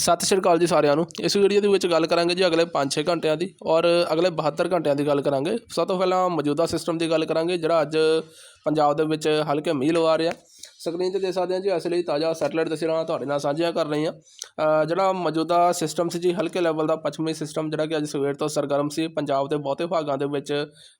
ਸਤਿ ਸ਼੍ਰੀ ਅਕਾਲ ਜੀ ਸਾਰਿਆਂ ਨੂੰ। ਇਸ ਵੀਡੀਓ ਦੇ ਵਿੱਚ ਗੱਲ ਕਰਾਂਗੇ ਜੀ ਅਗਲੇ 5-6 ਘੰਟਿਆਂ ਦੀ ਔਰ ਅਗਲੇ 72 ਘੰਟਿਆਂ ਦੀ ਗੱਲ ਕਰਾਂਗੇ। ਸਭ ਤੋਂ ਪਹਿਲਾਂ ਮੌਜੂਦਾ ਸਿਸਟਮ ਦੀ ਗੱਲ ਕਰਾਂਗੇ, ਜਿਹੜਾ ਅੱਜ ਪੰਜਾਬ ਦੇ ਵਿੱਚ ਹਲਕੇ ਮੀਂਹ ਲਵਾ ਰਿਹਾ। ਸਕਰੀਨ ਤੇ ਦੇਖ ਸਕਦੇ ਹਾਂ ਜੀ, ਇਸ ਲਈ ਤਾਜ਼ਾ ਸੈਟਲਾਈਟ ਤਸਵੀਰਾਂ ਤੁਹਾਡੇ ਨਾਲ ਸਾਂਝੀਆਂ ਕਰ ਰਹੀ ਹਾਂ। ਜਿਹੜਾ ਮੌਜੂਦਾ ਸਿਸਟਮ ਸੀ ਜੀ, ਹਲਕੇ ਲੈਵਲ ਦਾ ਪੱਛਮੀ ਸਿਸਟਮ ਜਿਹੜਾ ਕਿ ਅੱਜ ਸਵੇਰ ਤੋਂ ਸਰਗਰਮ ਸੀ। ਪੰਜਾਬ ਦੇ ਬਹੁਤੇ ਭਾਗਾਂ ਦੇ ਵਿੱਚ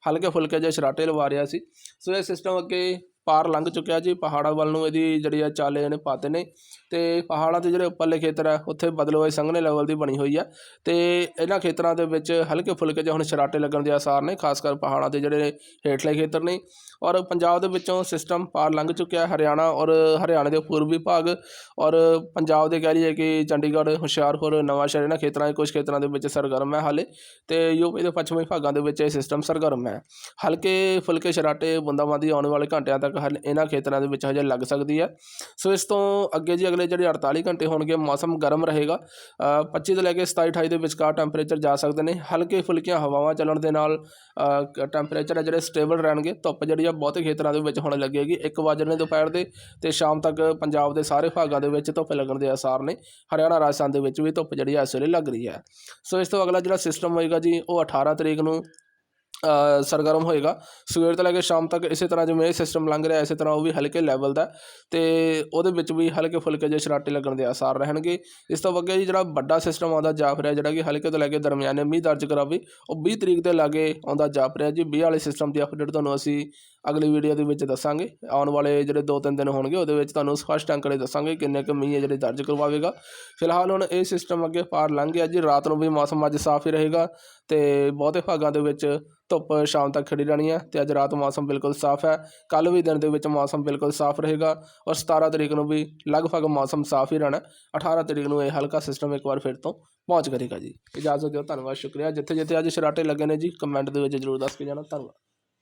ਹਲਕੇ ਫੁਲਕੇ ਜਿਹੇ ਸ਼ਰਾਟੇ ਲਵਾ ਰਿਹਾ ਸੀ। ਸੋ ਇਹ ਸਿਸਟਮ ਅੱਗੇ ਪਾਰ ਲੰਘ ਚੁੱਕਿਆ ਜੀ, ਪਹਾੜਾਂ ਵੱਲ ਨੂੰ ਇਹਦੀ ਜਿਹੜੀ ਆ ਚਾਲੇ ਨੇ ਪਾਤੇ ਨੇ ਤੇ ਪਹਾੜਾਂ ਦੇ ਜਿਹੜੇ ਉੱਪਰਲੇ ਖੇਤਰ ਆ, ਉੱਥੇ ਬਦਲਵਾਈ ਸੰਘਣੇ ਲੈਵਲ ਦੀ ਬਣੀ ਹੋਈ ਆ ਤੇ ਇਹਨਾਂ ਖੇਤਰਾਂ ਦੇ ਵਿੱਚ ਹਲਕੇ ਫੁਲਕੇ ਜਿਹੇ ਹੁਣ ਛਰਾਟੇ ਲੱਗਣ ਦੇ ਆਸਾਰ ਨੇ, ਖਾਸ ਕਰ ਪਹਾੜਾਂ ਦੇ ਜਿਹੜੇ ਹੇਠਲੇ ਖੇਤਰ ਨੇ ਔਰ ਪੰਜਾਬ ਦੇ ਵਿੱਚੋਂ ਸਿਸਟਮ ਪਾਰ ਲੰਘ ਚੁੱਕਿਆ, ਹਰਿਆਣਾ ਔਰ ਹਰਿਆਣੇ ਦੇ ਪੂਰਬੀ ਭਾਗ ਔਰ ਪੰਜਾਬ ਦੇ ਕਹਿ ਲਈਏ ਕਿ ਚੰਡੀਗੜ੍ਹ, ਹੁਸ਼ਿਆਰਪੁਰ, ਨਵਾਂਸ਼ਹਿਰ, ਇਹਨਾਂ ਖੇਤਰਾਂ ਦੇ ਕੁਝ ਖੇਤਰਾਂ ਦੇ ਵਿੱਚ ਸਰਗਰਮ ਹੈ ਹਾਲੇ ਤੇ ਯੂਪੀ ਦੇ ਪੱਛਮੀ ਭਾਗਾਂ ਦੇ ਵਿੱਚ ਇਹ ਸਿਸਟਮ ਸਰਗਰਮ ਹੈ। ਹਲਕੇ ਫੁਲਕੇ ਛਰਾਟੇ ਬੂੰਦਾਬਾਂਦੀ ਆਉਣ ਵਾਲੇ ਘੰਟਿਆਂ ਤੱਕ ਹਲ ਇਹਨਾਂ ਖੇਤਰਾਂ ਦੇ ਵਿੱਚ ਹਜੇ ਲੱਗ ਸਕਦੀ ਹੈ। ਸੋ ਇਸ ਤੋਂ ਅੱਗੇ ਜੀ ਅਗਲੇ ਜਿਹੜੇ 48 ਘੰਟੇ ਹੋਣਗੇ ਮੌਸਮ ਗਰਮ ਰਹੇਗਾ। ਅ, 25 ਤੋਂ ਲੈ ਕੇ 27 28 ਦੇ ਵਿਚਕਾਰ ਟੈਂਪਰੇਚਰ ਜਾ ਸਕਦੇ ਨੇ। ਹਲਕੇ ਫੁਲਕੀਆਂ ਹਵਾਵਾਂ ਚੱਲਣ ਦੇ ਨਾਲ ਟੈਂਪਰੇਚਰ ਹੈ ਜਿਹੜੇ ਸਟੇਬਲ ਰਹਿਣਗੇ। ਧੁੱਪ ਜਿਹੜੀ ਆ ਬਹੁਤੇ ਖੇਤਰਾਂ ਦੇ ਵਿੱਚ ਹੁਣ ਲੱਗੇਗੀ। 1 ਵਜੇ ਦੁਪਹਿਰ ਦੇ ਤੇ ਸ਼ਾਮ ਤੱਕ ਪੰਜਾਬ ਦੇ ਸਾਰੇ ਭਾਗਾਂ ਦੇ ਵਿੱਚ ਧੁੱਪ ਲੱਗਣ ਦੇ ਆਸਾਰ ਨੇ। ਹਰਿਆਣਾ ਰਾਜਸਥਾਨ ਦੇ ਵਿੱਚ ਵੀ ਧੁੱਪ ਜਿਹੜੀ ਆ ਇਸ ਵੇਲੇ ਲੱਗ ਰਹੀ ਹੈ। ਸੋ ਇਸ ਤੋਂ ਅਗਲਾ ਜਿਹੜਾ ਸਿਸਟਮ ਹੋਏਗਾ ਜੀ ਉਹ 18 ਤਰੀਕ ਨੂੰ ਸਰਗਰਮ ਹੋਏਗਾ ਸਵੇਰ ਤੋਂ ਲੈ ਕੇ ਸ਼ਾਮ ਤੱਕ ਇਸੇ ਤਰ੍ਹਾਂ ਜਿਵੇਂ ਇਹ ਸਿਸਟਮ ਲੰਘ ਰਿਹਾ ਇਸੇ ਤਰ੍ਹਾਂ ਉਹ ਵੀ ਹਲਕੇ ਲੈਵਲ ਦਾ ਤੇ ਉਹਦੇ ਵਿੱਚ ਵੀ ਹਲਕੇ ਫੁਲਕੇ ਜਿਹੇ ਸ਼ਰਾਟੇ ਲੱਗਣ ਦੇ ਆਸਾਰ ਰਹਿਣਗੇ ਇਸ ਤੋਂ ਅੱਗੇ ਜੀ ਜਿਹੜਾ ਵੱਡਾ ਸਿਸਟਮ ਆਉਂਦਾ ਜਾਪ ਰਿਹਾ ਜਿਹੜਾ ਕਿ ਹਲਕੇ ਤੋਂ ਲੈ ਕੇ ਦਰਮਿਆਨੇ ਮੀਂਹ ਦਰਜ ਕਰਾਵੇ ਉਹ 20 ਤਰੀਕ ਦੇ ਲਾਗੇ ਆਉਂਦਾ ਜਾਪ ਰਿਹਾ ਜੀ 20 ਵਾਲੇ ਸਿਸਟਮ ਦੀ ਅਪਡੇਟ ਤੁਹਾਨੂੰ ਅਸੀਂ ਅਗਲੀ ਵੀਡੀਓ ਦੇ ਵਿੱਚ ਦੱਸਾਂਗੇ। ਆਉਣ ਵਾਲੇ ਜਿਹੜੇ 2-3 ਦਿਨ ਹੋਣਗੇ, ਉਹਦੇ ਵਿੱਚ ਤੁਹਾਨੂੰ ਸਪਸ਼ਟ ਅੰਕੜੇ ਦੱਸਾਂਗੇ ਕਿੰਨੇ ਕੁ ਮੀਂਹ ਹੈ ਜਿਹੜੇ ਦਰਜ ਕਰਵਾਵੇਗਾ। ਫਿਲਹਾਲ ਹੁਣ ਇਹ ਸਿਸਟਮ ਅੱਗੇ ਪਾਰ ਲੰਘ ਗਿਆ ਜੀ। ਰਾਤ ਨੂੰ ਵੀ ਮੌਸਮ ਅੱਜ ਸਾਫ਼ ਹੀ ਰਹੇਗਾ ਤੇ ਬਹੁਤੇ ਭਾਗਾਂ ਦੇ ਵਿੱਚ ਧੁੱਪ ਸ਼ਾਮ ਤੱਕ ਖੜੀ ਰਹਿਣੀ ਹੈ ਤੇ ਅੱਜ ਰਾਤ ਮੌਸਮ ਬਿਲਕੁਲ ਸਾਫ਼ ਹੈ। ਕੱਲ ਵੀ ਦਿਨ ਦੇ ਵਿੱਚ ਮੌਸਮ ਬਿਲਕੁਲ ਸਾਫ਼ ਰਹੇਗਾ ਔਰ 17 ਤਰੀਕ ਨੂੰ ਵੀ ਲਗਭਗ ਮੌਸਮ ਸਾਫ਼ ਹੀ ਰਹਿਣਾ 18 ਤਰੀਕ ਨੂੰ ਇਹ ਹਲਕਾ ਸਿਸਟਮ ਇੱਕ ਵਾਰ ਫਿਰ ਤੋਂ ਪਹੁੰਚ ਕਰੇਗਾ ਜੀ। ਇਜਾਜ਼ਤ ਦਿਓ, ਧੰਨਵਾਦ, ਸ਼ੁਕਰੀਆ। ਜਿੱਥੇ ਜਿੱਥੇ ਅੱਜ ਸ਼ਰਾਟੇ ਲੱਗੇ ਨੇ ਜੀ ਕਮੈਂਟ ਦੇ ਵਿੱਚ ਜ਼ਰੂਰ ਦੱਸ ਕੇ ਜਾਣਾ। ਧੰਨਵਾਦ।